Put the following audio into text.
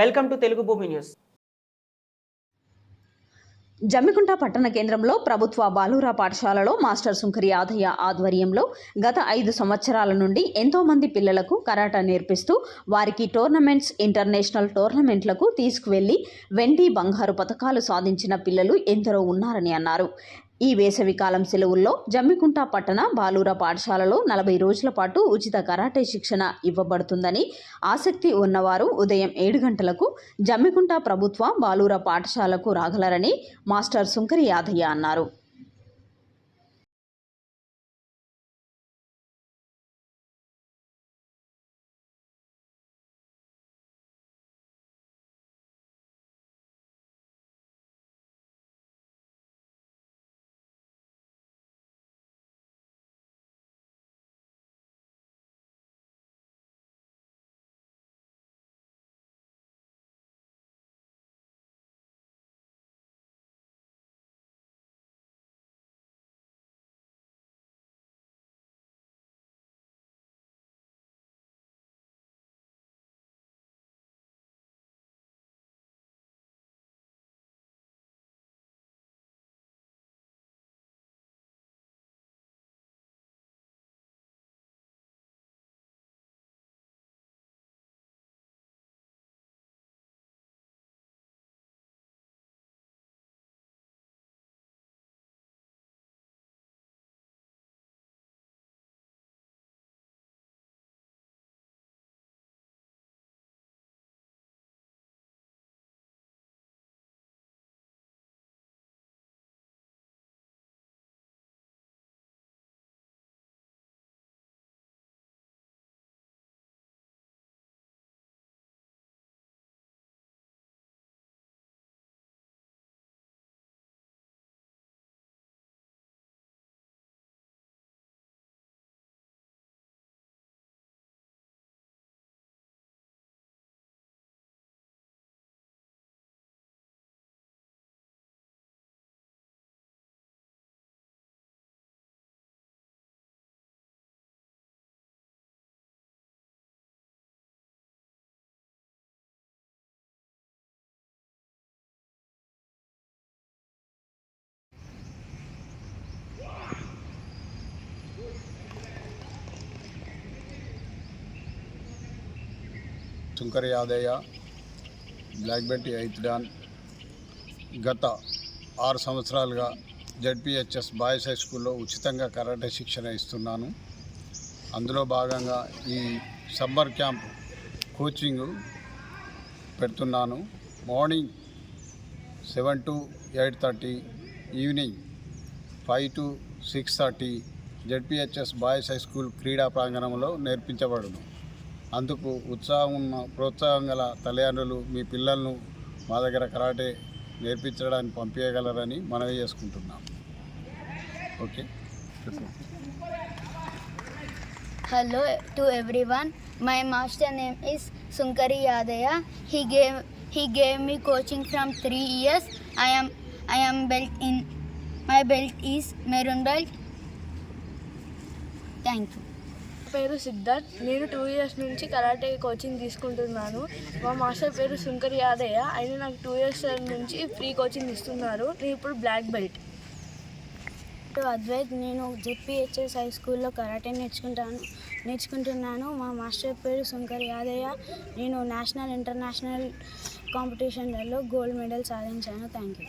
Welcome to Telugu భూమి news. Jammikunta పట్టణ కేంద్రంలో ప్రభుత్వ బాలురా పాఠశాలలో మాస్టర్ సుంకరి యాదయ్య ఆధ్వర్యంలో గత ఐదు సంవత్సరాల నుండి ఎంతో మంది పిల్లలకు కరాటా నేర్పిస్తూ వారికి టోర్నమెంట్స్ ఇంటర్నేషనల్ టోర్నమెంట్లకు తీసుకువెళ్ళి వెండి బంగారు పథకాలు సాధించిన పిల్లలు ఎందరో ఉన్నారని అన్నారు. ఈ వేసవికాలం సెలవుల్లో జమ్మికుంట పట్టణ బాలుర పాఠశాలలో నలభై రోజుల పాటు ఉచిత కరాటే శిక్షణ ఇవ్వబడుతుందని ఆసక్తి ఉన్నవారు ఉదయం ఏడు గంటలకు జమ్మికుంట ప్రభుత్వ బాలూర పాఠశాలకు రాగలరని మాస్టర్ సుంకరి యాదయ్య అన్నారు. Shankar Yadaiah black belt eighth dan గత ఆరు సంవత్సరాలుగా జడ్పిహెచ్ఎస్ బాయ్స్ హై స్కూల్లో ఉచితంగా కరాటే శిక్షణ ఇస్తున్నాను. అందులో భాగంగా ఈ సమ్మర్ క్యాంప్ కోచింగ్ పెడుతున్నాను. Morning seven to eight thirty evening five to six thirty ZPHS boys high school క్రీడా ప్రాంగణంలో నేర్పించబడును. అందుకు ఉత్సాహం ఉన్న ప్రోత్సాహం గల తల్లిదండ్రులు మీ పిల్లలను మా దగ్గర కరాటే నేర్పించడానికి పంపించగలరని మనవి చేసుకుంటున్నాం. Okay? Hello to every one my master name is Sunkari Yadaiah he game he game me coaching from three years I'm I'm belt in my belt is maroon belt thank you పేరు సిద్ధార్థ్. నేను two years నుంచి karate coaching తీసుకుంటున్నాను. మా master పేరు శంకర్ యాదయ్య. ఆయన నాకు two years నుంచి free coaching ఇస్తున్నారు. నేను ఇప్పుడు బ్లాక్ బెల్ట్ అద్వైత్ నేను జెడ్పిహెచ్ఎస్ హై స్కూల్లో కరాటే నేర్చుకుంటాను నేర్చుకుంటున్నాను. మా మాస్టర్ పేరు శంకర్ యాదయ్య. నేను నేషనల్ ఇంటర్నేషనల్ కాంపిటీషన్లలో గోల్డ్ మెడల్ సాధించాను. Thank you